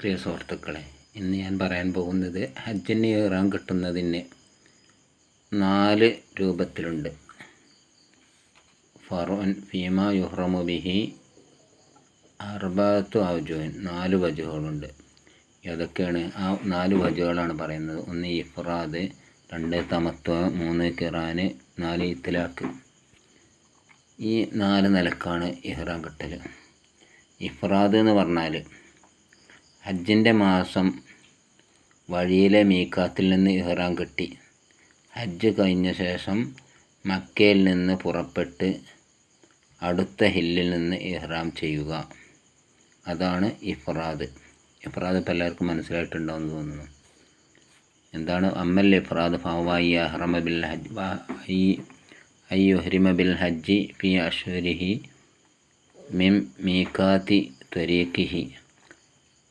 പ്രിയ സുഹൃത്തുക്കളെ ഇന്ന് ഞാൻ പറയാൻ പോകുന്നത് ഹജ്ജിന് ഇറാൻ കിട്ടുന്നതിന് നാല് രൂപത്തിലുണ്ട്. ഫറോൻ ഫീമ യുഹ്റമു ബിഹി അർബാത്തു ഔജുൻ നാല് വജുകളുണ്ട് ഏതൊക്കെയാണ് ആ നാല് വജുകളാണ് പറയുന്നത്. ഒന്ന് ഇഫ്രാദ് രണ്ട് തമത്വ മൂന്ന് കിറാന് നാല് ഇത്തലാക്ക് ഈ നാല് നിലക്കാണ് ഇഹ്റാൻ കിട്ടൽ ഇഫ്രാദ് എന്ന് പറഞ്ഞാൽ ഹജ്ജിന്റെ മാസം വഴിയിലെ മീക്കാത്തിൽ നിന്ന് ഇഹ്റാം കെട്ടി. ഹജ്ജ് കഴിഞ്ഞ ശേഷം മക്കയിൽ നിന്ന് പുറപ്പെട്ട് അടുത്ത ഹില്ലിൽ നിന്ന് ഇഹ്റാം ചെയ്യുക. അതാണ് ഇഫ്രാദ്. ഇഫ്രാദ് ഇപ്പോൾ എല്ലാവർക്കും മനസ്സിലായിട്ടുണ്ടാവുമെന്ന് തോന്നുന്നു. എന്താണ്? അമ്മൽ ഇഫ്രാദ് ഫവായി അഹ്റമ ബിൽ ഹജ്ജ് ഐ ഐ ബിൽ ഹജ്ജി ഫി അശ്വരിഹി മിം മീക്കാത്തി ത്വരീഖിഹി.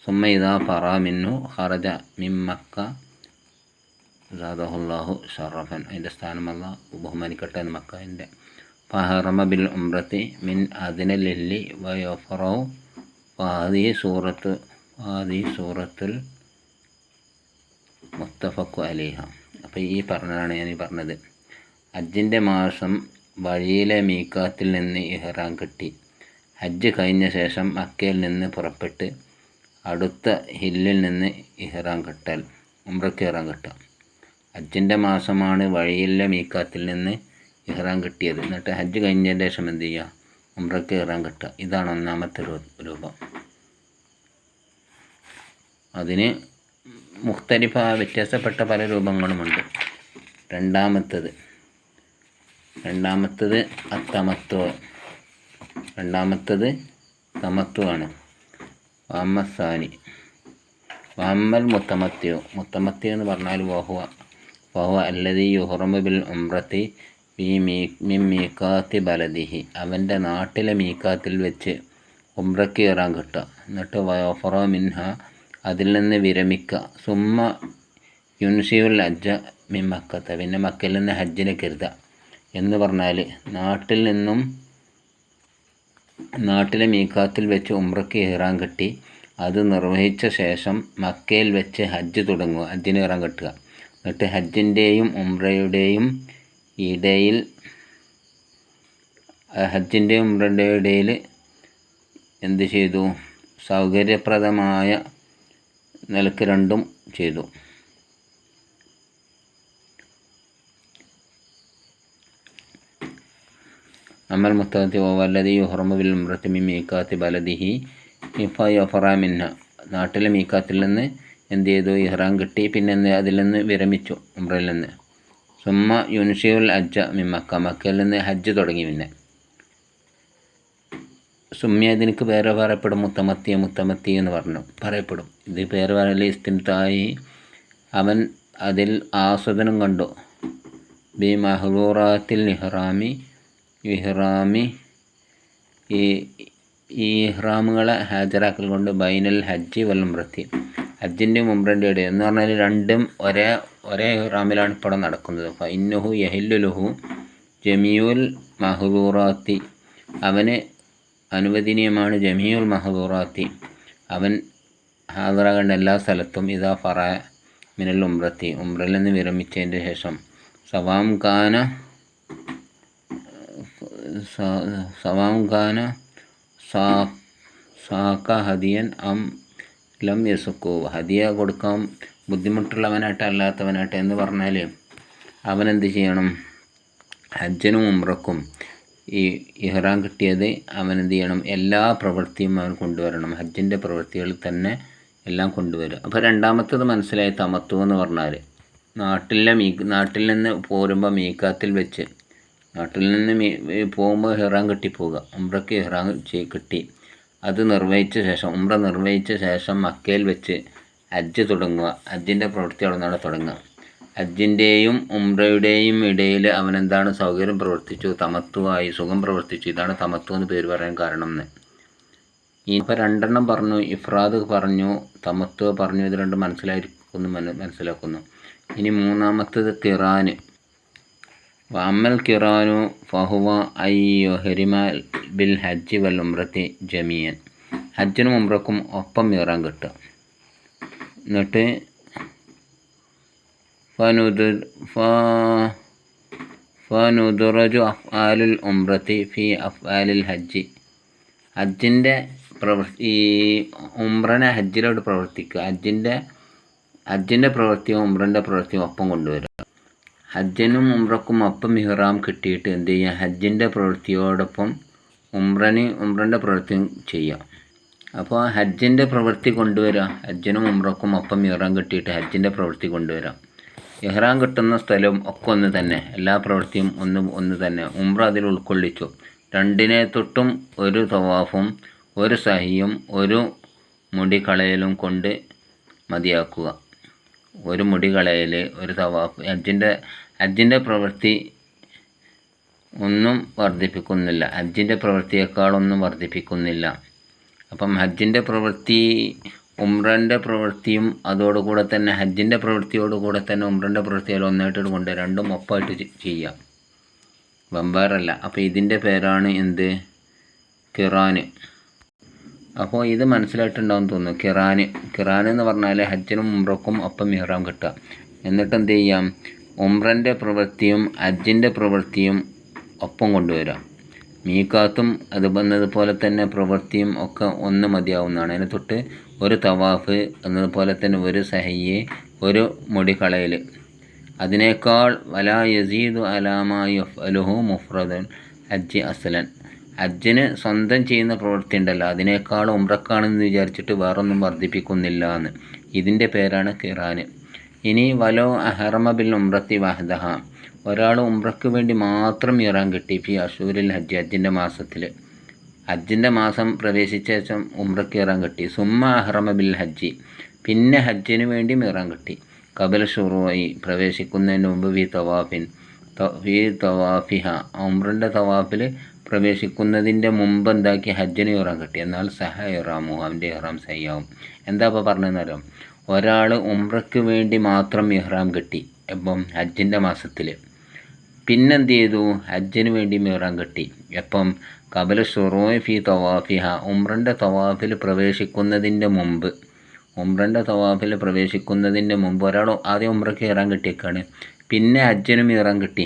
ثم إذا فرى منه خرج من مكة സാദഹുല്ലാഹു ഷറഫൻ അതിൻ്റെ സ്ഥാനമല്ല ബഹുമാനിക്കട്ടെ എന്ന് മക്കൻ്റെ ഫഹറമ ബിൽ ഉംറത്തി മിൻ അതിനലില്ലി വയോഫറോ ഫാദി സൂറത്ത് ഫാദി സൂറത്തുൽ മുത്തഫക്കു അലിഹ അപ്പോൾ ഈ പറഞ്ഞതാണ് ഞാൻ ഈ പറഞ്ഞത് ഹജ്ജിൻ്റെ മാസം വഴിയിലെ മീക്കാത്തിൽ നിന്ന് ഇഹ്റാം കിട്ടി ഹജ്ജ് കഴിഞ്ഞ ശേഷം മക്കയിൽ നിന്ന് പുറപ്പെട്ട് അടുത്ത ഹില്ലിൽ നിന്ന് ഇഹ്റാം കെട്ടൽ ഉംറയ്ക്ക് ഇഹ്റാം കെട്ടാം. ഹജ്ജിന്റെ മാസമാണ് വഴിയിലെ മീക്കാത്തിൽ നിന്ന് ഇഹ്റാം കിട്ടിയത്. എന്നിട്ട് ഹജ്ജ് കഴിഞ്ഞതിന്റെ ശേഷം എന്ത് ചെയ്യുക? ഉംറയ്ക്ക് ഇഹ്റാം കെട്ടുക. ഇതാണ് ഒന്നാമത്തെ രൂപം. അതിന് മുഖ്തലിഫ വ്യത്യാസപ്പെട്ട പല രൂപങ്ങളുമുണ്ട്. രണ്ടാമത്തത് രണ്ടാമത്തത് അത്തമത്വ. രണ്ടാമത്തത് തമത്വമാണ് വാമസാനി വാമൽ മുത്തമത്തിയോ മുത്തമത്തി എന്ന് പറഞ്ഞാൽ വഹുവ. വഹുവ അല്ലതി യുഹറമു ബിൽ ഉംറത്തി മീക്കാത്തി ബലദിഹി. അവന്റെ നാട്ടിലെ മീക്കാത്തിൽ വെച്ച് ഉംറയ്ക്ക് കയറാൻ കിട്ടുക. എന്നിട്ട് വയോഫറോ മിൻഹ അതിൽ നിന്ന് വിരമിക്കുക. സുമ്മ യുൻഷിയുൽ ഹജ്ജ മിൻ മക്കത്ത. പിന്നെ മക്കയിൽ നിന്ന് ഹജ്ജിനെ കരുതുക. എന്ന് പറഞ്ഞാൽ നാട്ടിൽ നിന്നും നാട്ടിലെ മീഖാത്തിൽ വെച്ച് ഉംറയ്ക്ക് ഇഹ്റാം കെട്ടി അത് നിർവഹിച്ച ശേഷം മക്കയിൽ വെച്ച് ഹജ്ജ് തുടങ്ങുക ഹജ്ജിന് ഇഹ്റാം കെട്ടുക. എന്നിട്ട് ഹജ്ജിന്റെയും ഉംറയുടെയും ഇടയിൽ ഹജ്ജിന്റെയും ഉംറയുടെയും ഇടയിൽ എന്ത് ചെയ്തു? സൗകര്യപ്രദമായ നിലയ്ക്ക് രണ്ടും ചെയ്തു. അമൽ മുത്തഖത്തി വല്ലതി യുഹറമു ബിൽ ഉംറത്തി മി മീക്കാത്തി ബലദിഹി ഇഫ യഫറ മിന്ന നാട്ടിലെ മീക്കാത്തിൽ നിന്ന് എന്ത് ചെയ്തു ഇഹ്റാം കിട്ടി. പിന്നെ അതിൽ നിന്ന് വിരമിച്ചു ഉംറയിൽ നിന്ന്. സുമ്മ യുൻഷിയുൽ ഹജ്ജ മി മക്ക. മക്കയിൽ നിന്ന് ഹജ്ജ് തുടങ്ങി പിന്നെ. സുമ്യ ഇതിനക്ക് പേര് പറയപ്പെടും. മുത്തമത്തി മുത്തമത്തി എന്ന് പറഞ്ഞു. പറയപ്പെടും. ഇത് പേര് പറയൽ ഇസ്തിൻതായി അവൻ അതിൽ ആസ്വദനം കണ്ടു. ബി മഹ്ലൂറാത്തിൽ ഇഹ്റാമി ഇഹ്റാമി. ഈ ഇഹ്റാമുകളെ ഹാജരാക്കൽ കൊണ്ട് ബൈനൽ ഹജ്ജ് വൽ ഉംറത്തി. ഹജ്ജിന്റെ മുമ്പ്രന്റെ ഇടയിൽ എന്ന് പറഞ്ഞാൽ രണ്ടും ഒരേ ഒരേ ഇഹ്റാമിലാണ് ഇപ്പോൾ നടക്കുന്നത്. ഫൈന്നുഹു യഹില്ലുലുഹു ജമിയുൽ മഹദൂറാത്തി അവന് അനുവദനീയമാണ് ജമിയുൽ മഹദൂറാത്തി അവൻ ഹാജറാകേണ്ട എല്ലാ സ്ഥലത്തും ഇതാ ഫറ മിനൽ ഉംറത്തി. ഉംറയിൽ നിന്ന് വിരമിച്ചതിന്റെ ശേഷം സവാം കാന സവാം സാക്ക ഹദിയൻ അം ലം യസുക്കോവ് ഹദിയ കൊടുക്കാൻ ബുദ്ധിമുട്ടുള്ളവനായിട്ട് അല്ലാത്തവനായിട്ട് എന്ന് പറഞ്ഞാൽ എന്ത് ചെയ്യണം? ഹജ്ജനും ഉമ്രക്കും ഈ ഇഹ്റാം കിട്ടിയത് എന്ത് ചെയ്യണം? എല്ലാ പ്രവൃത്തിയും അവൻ കൊണ്ടുവരണം. ഹജ്ജിന്റെ പ്രവൃത്തികളിൽ തന്നെ എല്ലാം കൊണ്ടുവരും അപ്പോൾ രണ്ടാമത്തത് മനസ്സിലായി തമത്വം എന്ന് പറഞ്ഞാൽ നാട്ടിലെ മീ നാട്ടിൽ നിന്ന് പോരുമ്പോൾ മീക്കാത്തിൽ വെച്ച് നാട്ടിൽ നിന്ന് പോകുമ്പോൾ ഹെറാൻ കെട്ടി പോവുക. ഉംറയ്ക്ക് ചെയ് കെട്ടി. അത് നിർവഹിച്ച ശേഷം ഉംറ നിർവഹിച്ച ശേഷം മക്കയിൽ വെച്ച് ഹജ്ജ് തുടങ്ങുക. ഹജ്ജിന്റെ പ്രവൃത്തി അവിടെ തുടങ്ങുക. ഹജ്ജിന്റെയും ഉംറയുടെയും ഇടയിൽ അവനെന്താണ് സൗകര്യം പ്രവർത്തിച്ചു? തമത്വമായി സുഖം പ്രവർത്തിച്ചു. ഇതാണ് തമത്വം എന്ന് പേര് പറയാൻ കാരണം എന്ന്. ഇപ്പോൾ രണ്ടെണ്ണം പറഞ്ഞു. ഇഫ്രാദ് പറഞ്ഞു തമത്വ പറഞ്ഞു. ഇത് രണ്ടും മനസ്സിലായിരിക്കുന്നു മനസ്സിലാക്കുന്നു. ഇനി മൂന്നാമത്തത് കിറാന് വഅമ്മൽ കിറാനു ഫഹുവ അയ്യുഹരിമ ബിൽ ഹജ്ജ് വൽ ഉംറത്തി ജമീയൻ ഹജ്ജിനും ഉംറക്കും ഒപ്പം ഇറാൻ കിട്ടുക. എന്നിട്ട് ഫനുദുർ ഫനുദുറജു അഫ്ആലുൽ ഉംറത്തി ഫി അഫ്ആലിൽ ഹജ്ജ്. ഹജ്ജിന്റെ പ്രവൃത്തി ഈ ഉംറനെ ഹജ്ജിലോട്ട് പ്രവർത്തിക്കുക. ഹജ്ജിന്റെ ഹജ്ജിന്റെ പ്രവൃത്തിയും ഉംറന്റെ പ്രവൃത്തിയും ഒപ്പം കൊണ്ടുവരിക. ഹജ്ജിനും ഉംറക്കും ഒപ്പം ഇഹ്റാം കിട്ടിയിട്ട് എന്ത് ചെയ്യുക ഹജ്ജിന്റെ പ്രവൃത്തിയോടൊപ്പം ഉംറന് ഉംറന്റെ പ്രവൃത്തിയും ചെയ്യാം. അപ്പോൾ ഹജ്ജിന്റെ പ്രവൃത്തി കൊണ്ടുവരാം. ഹജ്ജിനും ഉംറക്കും ഒപ്പം ഇഹ്റാം കിട്ടിയിട്ട് ഹജ്ജിന്റെ പ്രവൃത്തി കൊണ്ടുവരാം. ഇഹ്റാം കിട്ടുന്ന സ്ഥലം ഒക്കെ ഒന്ന് തന്നെ. എല്ലാ പ്രവൃത്തിയും ഒന്ന് ഒന്ന് തന്നെ. ഉംറ അതിൽ ഉൾക്കൊള്ളിച്ചു. രണ്ടിനെ തൊട്ടും ഒരു തവാഫും ഒരു സഹിയും ഒരു മുടി കളയലും കൊണ്ട് മതിയാക്കുക. ഒരു മുടി കളയൽ ഒരു തവാഫ് ഹജ്ജിന്റെ ഹജ്ജിന്റെ പ്രവൃത്തി ഒന്നും വർദ്ധിപ്പിക്കുന്നില്ല. ഹജ്ജിന്റെ പ്രവൃത്തിയേക്കാളൊന്നും വർദ്ധിപ്പിക്കുന്നില്ല. അപ്പം ഹജ്ജിന്റെ പ്രവൃത്തി ഉംറന്റെ പ്രവൃത്തിയും അതോടുകൂടെ തന്നെ ഹജ്ജിന്റെ പ്രവൃത്തിയോടുകൂടെ തന്നെ ഉംറന്റെ പ്രവൃത്തികൾ ഒന്നായിട്ട് കൊണ്ട് രണ്ടും ഒപ്പമായിട്ട് ചെയ്യാം. വെമ്പാറല്ല അപ്പോൾ ഇതിന്റെ പേരാണ് എന്ത്? കിറാന് അപ്പോൾ ഇത് മനസ്സിലായിട്ടുണ്ടാവും തോന്നുന്നു. കിറാന്. കിറാൻ എന്ന് പറഞ്ഞാൽ ഹജ്ജിനും ഉംറക്കും ഒപ്പം മിഹ്റാം കിട്ടുക. എന്നിട്ട് എന്ത് ചെയ്യാം? ഉംറന്റെ പ്രവൃത്തിയും ഹജ്ജിന്റെ പ്രവൃത്തിയും ഒപ്പം കൊണ്ടുവരാം മീക്കാത്തും അത് എന്നതുപോലെ തന്നെ പ്രവൃത്തിയും ഒക്കെ ഒന്ന് മതിയാവുന്നതാണ്. അതിന് തൊട്ട് ഒരു തവാഫ് എന്നതുപോലെ തന്നെ ഒരു സഹയ്യ് ഒരു മുടി കളയൽ അതിനേക്കാൾ വലാ യസീദു അലാമാ യഫ്അലുഹു മുഫ്രദൻ ഹജ്ജി അസ്ലൻ. ഹജ്ജിന് സ്വന്തം ചെയ്യുന്ന പ്രവൃത്തി ഉണ്ടല്ലോ അതിനേക്കാൾ ഉംറക്കാണെന്ന് വിചാരിച്ചിട്ട് വേറൊന്നും വർദ്ധിപ്പിക്കുന്നില്ല എന്ന് ഇതിന്റെ പേരാണ് കിറാന്. ഇനി വലോ അഹർമ ബിൽ ഉംറത്തി വഹദഹ. ഒരാൾ ഉമ്രക്ക് വേണ്ടി മാത്രം ഇറാൻ കിട്ടി ഫി അഷൂരിൽ ഹജ്ജ് ഹജ്ജിന്റെ മാസത്തിൽ ഹജ്ജിന്റെ മാസം പ്രവേശിച്ച ശേഷം ഉമ്രക്ക് ഇറാൻ കിട്ടി. സുമ്മ അഹ്റമ ബിൽ ഹജ്ജി. പിന്നെ ഹജ്ജിന് വേണ്ടി ഇറാൻ കിട്ടി. കബൽ ഷുറുവായി പ്രവേശിക്കുന്നതിന് മുമ്പ് വി തവാഫിൻ. ഫി തവാഫിഹ. ഉമ്രന്റെ തവാഫിൽ പ്രവേശിക്കുന്നതിന്റെ മുമ്പ് എന്താക്കി? ഹജ്ജിന് ഇറാം കിട്ടി. എന്നാൽ സഹ ഇറാമു അവന്റെ ഇഹ്റാം സഹിയാവും എന്താ ഇപ്പോൾ പറഞ്ഞതെന്നറിയാം ഒരാൾ ഉംറയ്ക്ക് വേണ്ടി മാത്രം ഇഹ്റാം കിട്ടി ഇപ്പം ഹജ്ജിന്റെ മാസത്തിൽ പിന്നെന്ത് ചെയ്തു? ഹജ്ജിന് വേണ്ടി ഇഹ്റാം കെട്ടി. എപ്പം കബല ഷുറോയ് ഫി തവാഫിഹ ഉംറന്റെ തവാഫിൽ പ്രവേശിക്കുന്നതിന്റെ മുമ്പ് ഉംറന്റെ തവാഫിൽ പ്രവേശിക്കുന്നതിന്റെ മുമ്പ് ഒരാൾ ആദ്യം ഉംറയ്ക്ക് ഇറാൻ കിട്ടിയേക്കാണ്. പിന്നെ ഹജ്ജിനും ഇറാൻ കിട്ടി.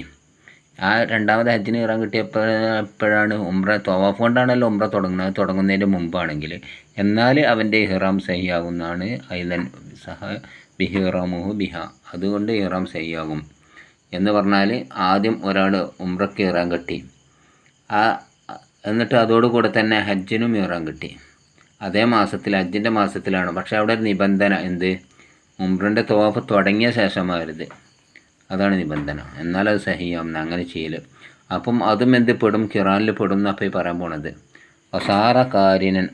ആ രണ്ടാമത് ഹജ്ജിന് ഇറാൻ കിട്ടിയപ്പോൾ എപ്പോഴാണ് ഉംറ തവാഫ് കൊണ്ടാണല്ലോ ഉംറ തുടങ്ങുന്നത്. തുടങ്ങുന്നതിന്റെ മുമ്പാണെങ്കിൽ എന്നാൽ അവന്റെ ഇഹ്റാം സഹിയാകുന്നതാണ് ഐലൻ സഹ ബിഹിറാമുഹു ബിഹ. അതുകൊണ്ട് ഇഹ്റാം സഹിയാകും. എന്ന് പറഞ്ഞാൽ ആദ്യം ഒരാൾ ഉംറയ്ക്ക് ഇറാൻ കെട്ടി. ആ എന്നിട്ട് അതോടുകൂടെ തന്നെ ഹജ്ജിനും ഇറാൻ കിട്ടി. അതേ മാസത്തിൽ ഹജ്ജിന്റെ മാസത്തിലാണ്. പക്ഷേ അവിടെ ഒരു നിബന്ധന എന്ത്? ഉംറിന്റെ തോഫ് തുടങ്ങിയ ശേഷമായിരുത് അതാണ് നിബന്ധന. അത് സഹിയാവുന്ന അങ്ങനെ ചെയ്യൽ അപ്പം അതും എന്ത് പെടും കിറാനിൽ പെടും എന്നപ്പോൾ ഈ പറയാൻ പോണത്. വസാറ കാരിനൻ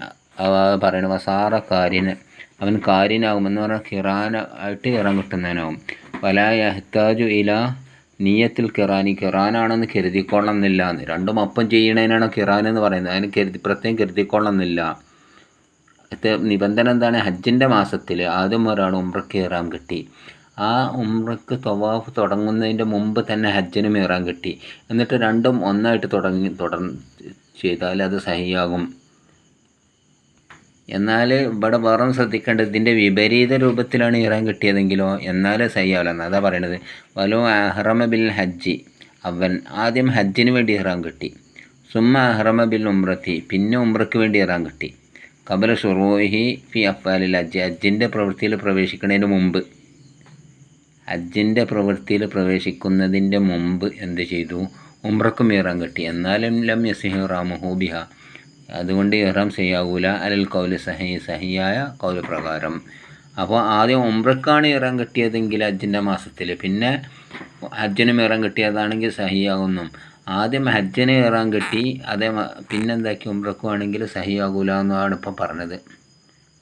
പറയണ വസാറ കാരിനൻ അവൻ കാര്യനാകുമെന്ന് പറഞ്ഞാൽ കിറാന ആയിട്ട് ഇറാൻ കിട്ടുന്നതിനാവും വല യഹ്താജു ഇല നീയത്തിൽ കിറാനി കിറാനാണെന്ന് കരുതിക്കൊള്ളണം എന്നില്ല എന്ന്. രണ്ടും അപ്പം ചെയ്യണതിനാണ് കിറാൻ എന്ന് പറയുന്നത്. അതിന് കരുതി പ്രത്യേകം കരുതിക്കൊള്ളണം എന്നില്ല നിബന്ധന എന്താണ്? ഹജ്ജിന്റെ മാസത്തിൽ ആദ്യം ഒരാൾ ഉംറക്ക് ഇറാൻ കിട്ടി. ആ ഉംറക്ക് തവാഫ് തുടങ്ങുന്നതിന്റെ മുമ്പ് തന്നെ ഹജ്ജിനും ഇറാൻ കിട്ടി. എന്നിട്ട് രണ്ടും ഒന്നായിട്ട് തുടങ്ങി തുടർ ചെയ്താൽ അത് സഹിയാകും. എന്നാൽ ഇവിടെ വേറെ ശ്രദ്ധിക്കേണ്ടത് ഇതിന്റെ വിപരീത രൂപത്തിലാണ് ഇറാൻ കിട്ടിയതെങ്കിലോ എന്നാൽ സഹിയാവില്ല. അതാ പറയണത്? വലോ അഹ്റമ ബിൽ ഹജ്ജി. അവൻ ആദ്യം ഹജ്ജിന് വേണ്ടി ഇറാൻ കിട്ടി. സുമ്മ അഹ്റമ ബിൽ ഉംറത്തി. പിന്നെ ഉംറയ്ക്ക് വേണ്ടി ഇറാൻ കിട്ടി. കബല ഷുറോഹി ഫി അഫ്വാലിൽ ഹജ്ജ്. ഹജ്ജിന്റെ പ്രവൃത്തിയിൽ പ്രവേശിക്കുന്നതിന് മുമ്പ്. ഹജ്ജിന്റെ പ്രവൃത്തിയിൽ പ്രവേശിക്കുന്നതിന്റെ മുമ്പ് എന്ത് ചെയ്തു? ഉംറക്കും ഇറാം കെട്ടി. എന്നാലും ലം യസിഹു റാമുഹു ബിഹ. അതുകൊണ്ട് ഇഹ്റാം ചെയ്യാവൂല അലൽ കൗൽ സഹി. സഹിയായ കൗൽ പ്രകാരം. അപ്പോൾ ആദ്യം ഉംറക്കാണ് ഇറാൻ കിട്ടിയതെങ്കിൽ ഹജ്ജിന്റെ മാസത്തിൽ. പിന്നെ ഹജ്ജിനും ഇറാൻ കിട്ടിയതാണെങ്കിൽ സഹിയാകുന്നു. ആദ്യം ഹജ്ജിന് ഇറാൻ കിട്ടി. അതേ പിന്നെന്താക്കി പിന്നെ ആണെങ്കിൽ സഹിയാകൂല എന്നാണ് ഇപ്പം പറഞ്ഞത്.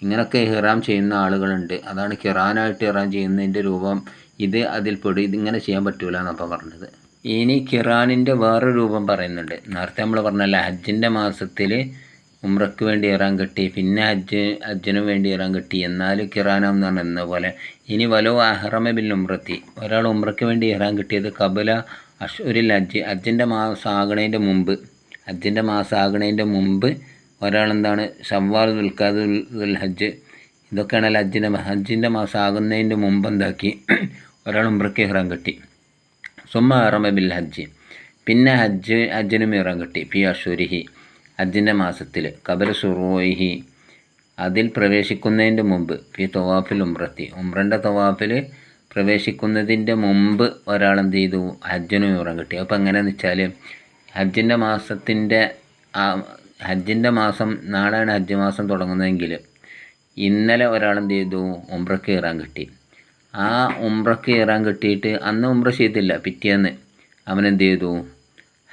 ഇങ്ങനെയൊക്കെ ഇഹ്റാം ചെയ്യുന്ന ആളുകളുണ്ട്. അതാണ് കിറാനായിട്ട് ഇറാൻ ചെയ്യുന്നതിന്റെ രൂപം. ഇത് അതിൽ പെടും ഇതിങ്ങനെ ചെയ്യാൻ പറ്റൂല എന്നപ്പം പറഞ്ഞത്. ഇനി കിറാനിന്റെ വേറെ രൂപം പറയുന്നുണ്ട്. നേരത്തെ നമ്മൾ പറഞ്ഞല്ല ഹജ്ജിന്റെ മാസത്തിൽ ഉമ്രക്ക് വേണ്ടി ഇറാൻ കെട്ടി പിന്നെ ഹജ്ജ് ഹജ്ജിനും വേണ്ടി ഇറാൻ കെട്ടി എന്നാൽ കിറാനാം എന്ന് പറഞ്ഞ പോലെ. ഇനി വലോ അഹ്റമ ബിൽ ഉമ്രത്തി ഒരാൾ ഉമ്രക്ക് വേണ്ടി ഇറാൻ കിട്ടിയത് കബല അഷുരിൽ ഹജ്ജ്. ഹജ്ജിന്റെ മാസം ആകണതിന്റെ മുമ്പ് ഹജ്ജിന്റെ മാസം ആകണതിന്റെ മുമ്പ് ഒരാളെന്താണ് ഷവ്വാൽ ദുൽഖാദുൽ ദുൽ ഹജ്ജ് ഇതൊക്കെയാണല്ലോ ഹജ്ജിന്റെ ഹജ്ജിന്റെ മാസം ആകുന്നതിന്റെ മുമ്പ് എന്താക്കി? ഒരാൾ ഉംറയ്ക്ക് ഇഹ്റാം കെട്ടി. സുമ അറമ ബിൽ ഹജ്ജ്. പിന്നെ ഹജ്ജ് ഹജ്ജിനും ഇഹ്റാം കെട്ടി. പി അഷുരിഹി. ഹജ്ജിന്റെ മാസത്തിൽ കബർ സുറോയിഹി അതിൽ പ്രവേശിക്കുന്നതിന്റെ മുമ്പ് പി തവാഫിൽ ഉംറത്തി. ഉംറന്റെ തവാഫിൽ പ്രവേശിക്കുന്നതിന്റെ മുമ്പ് ഒരാൾ എന്ത് ചെയ്തു? ഹജ്ജിനും ഇഹ്റാം കെട്ടി. അപ്പോൾ എങ്ങനെയാണെന്ന് വെച്ചാൽ ഹജ്ജിന്റെ മാസത്തിന്റെ ഹജ്ജിന്റെ മാസം നാളെയാണ് ഹജ്ജ് മാസം തുടങ്ങുന്നതെങ്കിൽ ഇന്നലെ ഒരാൾ എന്ത് ചെയ്തു? ഉംറയ്ക്ക് ഇറാൻ കിട്ടി. ആ ഉംറക്ക് കയറാൻ കിട്ടിയിട്ട് അന്ന് ഉംറ ചെയ്തില്ല പിറ്റേന്ന്. അവൻ എന്ത് ചെയ്തു?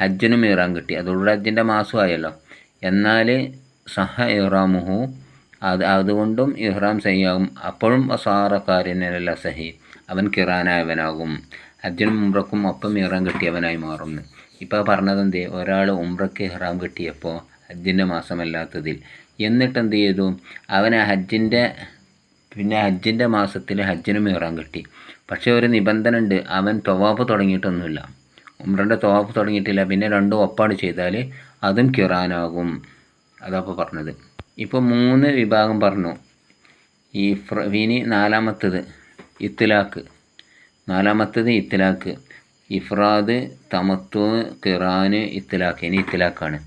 ഹജ്ജിനും ഇറാൻ കിട്ടി. അതോടുകൂടി ഹജ്ജിന്റെ മാസമായല്ലോ എന്നാൽ സഹ ഇറാമുഹു അത് അതുകൊണ്ടും ഇഹ്റാം സഹിയാകും. അപ്പോഴും അസാറക്കാരനല്ല സഹി. അവൻ കിറാനായവനാകും. ഹജ്ജിനും ഉംറക്കും ഒപ്പം ഇഹ്റാം കിട്ടിയവനായി മാറുന്നു. ഇപ്പോൾ പറഞ്ഞത് എന്ത് ഒരാൾ ഉംറയ്ക്ക് ഇഹ്റാം കിട്ടിയപ്പോൾ ഹജ്ജിന്റെ മാസമല്ലാത്തതിൽ. എന്നിട്ട് എന്ത് ചെയ്തു? അവൻ ആ ഹജ്ജിന്റെ പിന്നെ ഹജ്ജിന്റെ മാസത്തിൽ ഹജ്ജിനും ഇറാൻ കിട്ടി. പക്ഷേ ഒരു നിബന്ധന ഉണ്ട് അവൻ തൊവാപ്പ് തുടങ്ങിയിട്ടൊന്നുമില്ല. ഉമ്രന്റെ തൊവാപ്പ് തുടങ്ങിയിട്ടില്ല പിന്നെ രണ്ടും ഒപ്പാട് ചെയ്താൽ അതും കിറാനാകും. അതപ്പോൾ പറഞ്ഞത്. ഇപ്പോൾ മൂന്ന് വിഭാഗം പറഞ്ഞു. ഈ ഫ്ര ഇനി നാലാമത്തത് ഇത്തിലാക്ക്. നാലാമത്തത് ഇത്തിലാക്ക്. ഇഫ്രാദ് തമത്തു കിറാന് ഇത്തിലാക്ക്. ഇനി ഇത്തിലാക്കാണ്.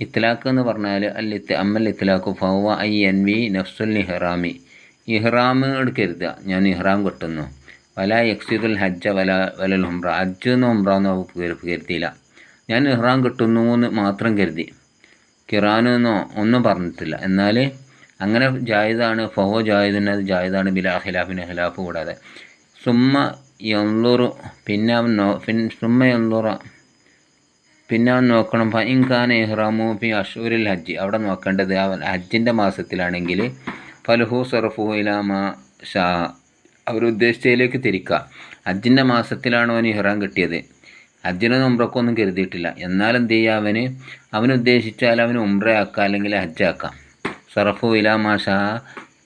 ഇത്തിലാക്ക് എന്ന് പറഞ്ഞാൽ ഇത്ത് അമ്മൽ ഇത്തിലാക്ക് ഫവ ഐ എൻ വി നഫ്സുൽ ഇഹ്റാമി. ഇഹ്റാം എടുക്കരുത്. ഞാൻ ഇഹ്റാം കെട്ടുന്നു. വല യക്സിദുൽ ഹജ്ജ വല വലൽ ഉംറ. ഹജ്ജ് എന്ന് ഉംറ എന്ന് കരുതിയില്ല ഞാൻ ഇഹ്റാം കെട്ടുന്നു എന്ന് മാത്രം കരുതി. കിറാനെന്നോ ഒന്നും പറഞ്ഞിട്ടില്ല. എന്നാൽ അങ്ങനെ ജായുദാണ് ഫഹോ ജായുദിനത് അത് ജായുദാണ് ബിലാ ഖിലാഫിന് ഖിലാഫ് കൂടാതെ. സുമ്മ യന്തുറു പിന്നെ അവൻ നോ പിൻ സുമ്മ യന്തുറ പിന്നെ അവൻ നോക്കണം. ഫൈൻഖാൻ ഇഹ്റാമു ഫി അഷൂരിൽ ഹജ്ജ്. അവിടെ നോക്കേണ്ടത് അവൻ ഹജ്ജിന്റെ മാസത്തിലാണെങ്കിൽ ഫലഹു സറഫു ഇലാമ ഷാ. അവരുദ്ദേശിച്ചതിലേക്ക് തിരിക്കുക അജിന്റെ മാസത്തിലാണ് അവൻ ഇഹ്റാം കിട്ടിയത്. ഹജ്ജിനൊന്നും ഉംറക്കൊന്നും കരുതിയിട്ടില്ല. എന്നാൽ എന്ത് ചെയ്യുക അവന്? അവനുദ്ദേശിച്ചാൽ അവന് ഉംറയാക്കാം അല്ലെങ്കിൽ ഹജ്ജാക്കാം. സറഫു ഇലാമ ഷാ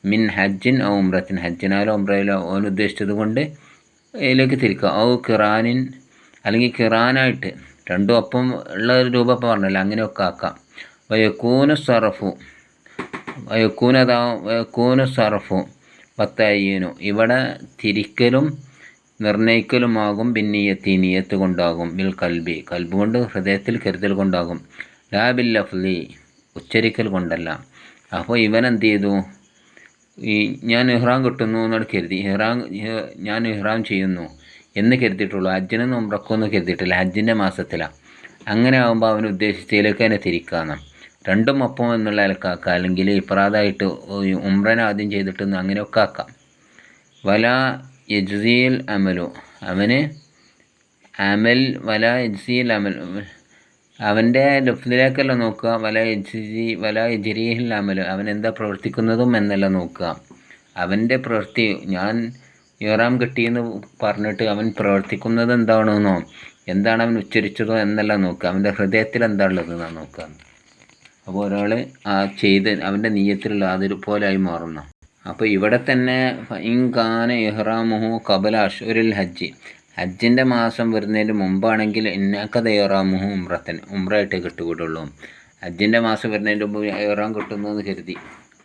മിൻ ഹജ്ജിൻ ഔ ഉംറത്തിൻ. ഹജ്ജിനാലോ ഉംറയിലോ ഓൻ ഉദ്ദേശിച്ചത് കൊണ്ട് ഇതിലേക്ക് തിരിക്കുക ഔ ഖിറാനിൻ അല്ലെങ്കിൽ ഖിറാനായിട്ട്. രണ്ടും ഒപ്പം ഉള്ള ഒരു രൂപം പറഞ്ഞല്ലോ അങ്ങനെയൊക്കെ ആക്കാം. വയക്കൂന സറഫു. വയക്കൂനതാ യക്കൂന സർഫു പത്തയ്യനു. ഇവിടെ തിരിക്കലും നിർണയിക്കലുമാകും ബിന്നിയത്തി നീയത്ത് കൊണ്ടാകും ബിൽ കൽബി. കൽബ് കൊണ്ട് ഹൃദയത്തിൽ കരുതൽ കൊണ്ടാകും. ലാബിൽ ലഫ്ലി ഉച്ചരിക്കൽ കൊണ്ടല്ല. അപ്പോൾ ഇവൻ എന്ത് ചെയ്തു ഈ ഞാൻ ഇഹ്റാം കിട്ടുന്നു എന്നാണ് കരുതി. ഇഹ്റാം ഞാൻ ഇഹ്റാം ചെയ്യുന്നു എന്ന് കരുതിയിട്ടുള്ളൂ. ഹജ്ജിനൊന്നും ഉംറക്കൊന്നും കരുതിയിട്ടില്ല. ഹജ്ജിന്റെ മാസത്തിലാണ് അങ്ങനെ ആകുമ്പോൾ അവൻ ഉദ്ദേശിച്ചതിലേക്ക് തന്നെ തിരിക്കാന്ന്. രണ്ടും ഒപ്പം എന്നുള്ള നിലക്കാക്കാം. അല്ലെങ്കിൽ ഇപ്രാതായിട്ട് ഉംറൻ ആദ്യം ചെയ്തിട്ട് അങ്ങനെയൊക്കെ ആക്കാം. വല യജ്സിയിൽ അമലു. അവന് അമൽ വല യജ്സിയിൽ അമൽ. അവന്റെ ലഫ്തിലേക്കല്ല നോക്കുക. വല യജ്സി വല യജ്രിയിൽ അമൽ അവൻ എന്താ പ്രവർത്തിക്കുന്നതും എന്നല്ല നോക്കുക. അവന്റെ പ്രവൃത്തി ഞാൻ ഇറാം കിട്ടിയെന്ന് പറഞ്ഞിട്ട് അവൻ പ്രവർത്തിക്കുന്നത് എന്താണെന്നോ എന്താണ് അവൻ ഉച്ചരിച്ചതോ എന്നല്ല നോക്കുക. അവന്റെ ഹൃദയത്തിൽ എന്താ ഉള്ളതെന്നാണ് നോക്കുക. അപ്പോൾ ഒരാൾ ആ ചെയ്ത് അവന്റെ നീയത്തിലുള്ള അതുപോലായി മാറുന്നു. അപ്പോൾ ഇവിടെ തന്നെ ഇൻഖാന ഇഹ്റാമുഹു കബല അഷുരിൽ ഹജ്ജ്. ഹജ്ജിന്റെ മാസം വരുന്നതിന് മുമ്പാണെങ്കിൽ ഇന്നക്കത് ഇഹ്റാമുഹു ഉംറത്തൻ ഉംറയായിട്ട് കിട്ടുകൂടുള്ളൂ ഹജ്ജിന്റെ മാസം വരുന്നതിന് മുമ്പ് ഇഹ്റാം കിട്ടുന്നു എന്ന് കരുതി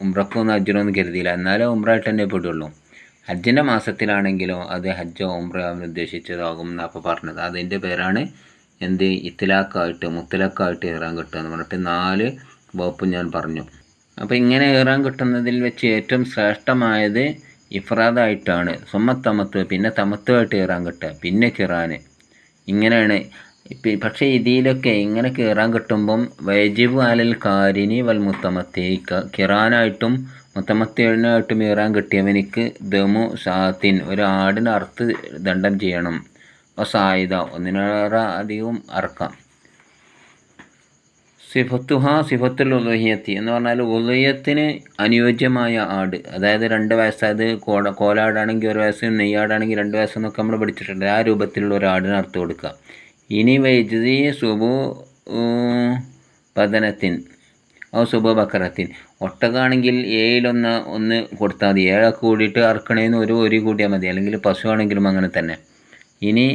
ഉമ്രക്കൊന്നും ഹജ്ജിനോ എന്ന് കരുതിയില്ല. എന്നാലും ഉമ്രായിട്ട് തന്നെ പെടുള്ളൂ. ഹജ്ജിന്റെ മാസത്തിലാണെങ്കിലോ അത് ഹജ്ജോ ഉമ്രയോ അവൻ ഉദ്ദേശിച്ചതാകും എന്നപ്പോൾ പറഞ്ഞത്. അതിന്റെ പേരാണ് എന്ത്? ഇത്തിലാക്കായിട്ട് മുത്തലാക്കായിട്ട് ഇറാൻ കിട്ടുക എന്ന് പറഞ്ഞിട്ട് നാല് വകുപ്പ് ഞാൻ പറഞ്ഞു. അപ്പോൾ ഇങ്ങനെ ഇറാൻ കിട്ടുന്നതിൽ വെച്ച് ഏറ്റവും ശ്രേഷ്ഠമായത് ഇഫ്രാദായിട്ടാണ്. സുമത്തമത്ത് പിന്നെ തമത്തുമായിട്ട് ഇറാൻ കിട്ടുക പിന്നെ കിറാൻ ഇങ്ങനെയാണ്. പക്ഷേ ഇതിലൊക്കെ ഇങ്ങനെ കിറാൻ കിട്ടുമ്പം വൈജിബ് അലൽ കാരിനി വൽ മുത്തമത്തി കിറാനായിട്ടും മുത്തമത്തേനായിട്ടും ഇറാൻ കിട്ടിയവനിക്ക് ദമു സാത്തിൻ ഒരു ആടിന് അറുത്ത് ദണ്ഡം ചെയ്യണം. സായുധ ഒന്നിനേറെ അധികവും അറക്കാം. സിഫത്തുഹ സിഫത്തുൽ ഉലഹിയത്തി എന്ന് പറഞ്ഞാൽ ഉലയത്തിന് അനുയോജ്യമായ ആട്. അതായത് രണ്ട് വയസ്സായത് കോട കോലാടാണെങ്കിൽ ഒരു വയസ്സ് നെയ്യാടാണെങ്കിൽ രണ്ട് വയസ്സെന്നൊക്കെ നമ്മൾ പഠിച്ചിട്ടുണ്ട്. ആ രൂപത്തിലുള്ള ഒരു ആടിന് അർത്ഥം കൊടുക്കുക. ഇനി വൈദ്യുതി സുബു പതനത്തിൻ ഓ സുബ ബക്കറത്തിൻ. ഒട്ടകാണെങ്കിൽ ഏഴിലൊന്ന് ഒന്ന് കൊടുത്താൽ മതി. ഏഴൊക്കെ കൂടിയിട്ട് അറക്കണേന്ന് ഒരു ഒരു കൂടിയാൽ മതി. അല്ലെങ്കിൽ പശു ആണെങ്കിലും അങ്ങനെ തന്നെ. ഇനി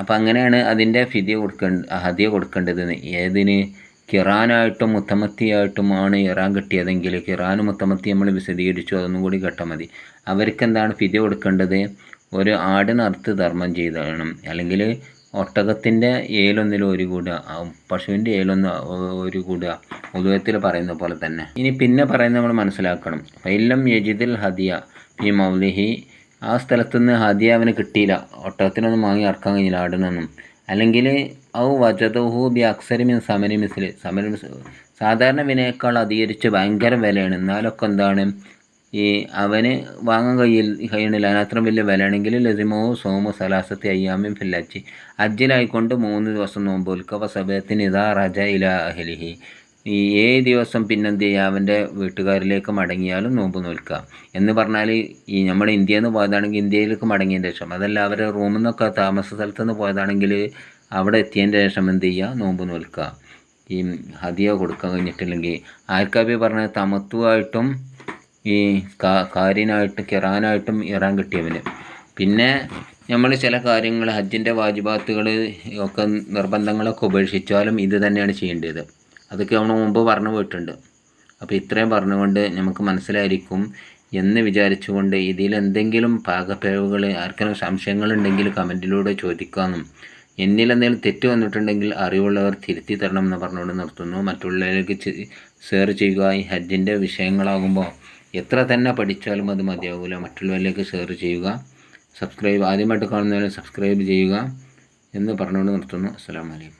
അപ്പം അങ്ങനെയാണ് അതിന്റെ ഫിതിയ കൊടുക്കേണ്ട ഹതിയ കൊടുക്കേണ്ടത്. ഏതിന്? കിറാനായിട്ടും മുത്തമത്തിയായിട്ടുമാണ് ഇറാൻ കിട്ടിയതെങ്കിൽ കിറാനും മുത്തമത്തി നമ്മൾ വിശദീകരിച്ചു അതൊന്നും കൂടി കേട്ടാൽ മതി. അവർക്ക് എന്താണ് ഫിദ കൊടുക്കേണ്ടത്? ഒരു ആടിനർത്ത് ധർമ്മം ചെയ്തണം അല്ലെങ്കിൽ ഒട്ടകത്തിന്റെ ഏലൊന്നിൽ ഒരു കൂടുക പശുവിന്റെ ഏലൊന്ന് ഒരു കൂടുക ഉദയത്തിൽ പറയുന്ന പോലെ തന്നെ. ഇനി പിന്നെ പറയുന്നത് നമ്മൾ മനസ്സിലാക്കണം. ഫൈലം യജിദിൽ ഹദിയ ഈ മൗലിഹി ആ സ്ഥലത്തുനിന്ന് ഹദിയ അവന് കിട്ടിയില്ല. ഒട്ടകത്തിനൊന്നും വാങ്ങി ഇറക്കാൻ കഴിഞ്ഞില്ല ആടിനൊന്നും. അല്ലെങ്കിൽ ഔ വജതഹു ബി അക്സരിമിൻ സമരി മിസിൽ സമര സാധാരണ വിനയേക്കാൾ അധികരിച്ച് ഭയങ്കര വിലയാണ്. എന്നാലൊക്കെ എന്താണ്? ഈ അവന് വാങ്ങാൻ കയ്യിൽ കഴിയണില്ല. അതിനത്രയും വലിയ വിലയാണെങ്കിൽ ലസിമോ സോമോ സലാസത്തി അയ്യാമ്യം ഫില്ലച്ചി അജ്ജിലായിക്കൊണ്ട് മൂന്ന് ദിവസം നോമ്പ്. ഉൽക്കവ സബത്തിന് ഇതാ റജ ഇല അഹലിഹി. ഈ ഏഴ് ദിവസം പിന്നെന്ത് ചെയ്യുക? അവന്റെ വീട്ടുകാരിലേക്ക് മടങ്ങിയാലും നോമ്പ് നോൽക്കുക. എന്ന് പറഞ്ഞാൽ ഈ നമ്മുടെ ഇന്ത്യയിൽ നിന്ന് പോയതാണെങ്കിൽ ഇന്ത്യയിലേക്ക് മടങ്ങിയതിന് ശേഷം അതല്ല അവരെ റൂമിൽ നിന്നൊക്കെ താമസ സ്ഥലത്ത് നിന്ന് പോയതാണെങ്കിൽ അവിടെ എത്തിയതിന്റെ ശേഷം എന്ത് ചെയ്യുക? നോമ്പ് നോൽക്കുക. ഈ ഹതിയ കൊടുക്കാൻ കഴിഞ്ഞിട്ടില്ലെങ്കിൽ ആർക്കാബി പറഞ്ഞ തമത്വമായിട്ടും ഈ കാ കാരിനായിട്ടും കിറാനായിട്ടും ഇറാൻ കിട്ടിയവന്. പിന്നെ നമ്മൾ ചില കാര്യങ്ങൾ ഹജ്ജിന്റെ വാജിബാത്തുകൾ ഒക്കെ നിർബന്ധങ്ങളൊക്കെ ഉപേക്ഷിച്ചാലും ഇത് തന്നെയാണ് ചെയ്യേണ്ടത്. അതൊക്കെ നമ്മൾ മുമ്പ് പറഞ്ഞു പോയിട്ടുണ്ട്. അപ്പോൾ ഇത്രയും പറഞ്ഞുകൊണ്ട് നമുക്ക് മനസ്സിലായിരിക്കും എന്ന് വിചാരിച്ചുകൊണ്ട് ഇതിൽ എന്തെങ്കിലും പാകപ്പിഴവുകൾ ആർക്കെങ്കിലും സംശയങ്ങളുണ്ടെങ്കിൽ കമന്റിലൂടെ ചോദിക്കാമെന്നും എന്നിൽ എന്തെങ്കിലും തെറ്റ് വന്നിട്ടുണ്ടെങ്കിൽ അറിവുള്ളവർ തിരുത്തി തരണം എന്ന് പറഞ്ഞുകൊണ്ട് നിർത്തുന്നു. മറ്റുള്ളവരിലേക്ക് ഷെയർ ചെയ്യുക. ഈ ഹജ്ജിന്റെ വിഷയങ്ങളാകുമ്പോൾ എത്ര തന്നെ പഠിച്ചാലും അത് മതിയാവില്ല മറ്റുള്ളവരിലേക്ക് ഷെയർ ചെയ്യുക. സബ്സ്ക്രൈബ് ആദ്യമായിട്ട് കാണുന്നവരെ സബ്സ്ക്രൈബ് ചെയ്യുക എന്ന് പറഞ്ഞുകൊണ്ട് നിർത്തുന്നു. അസ്സാം വലൈക്കും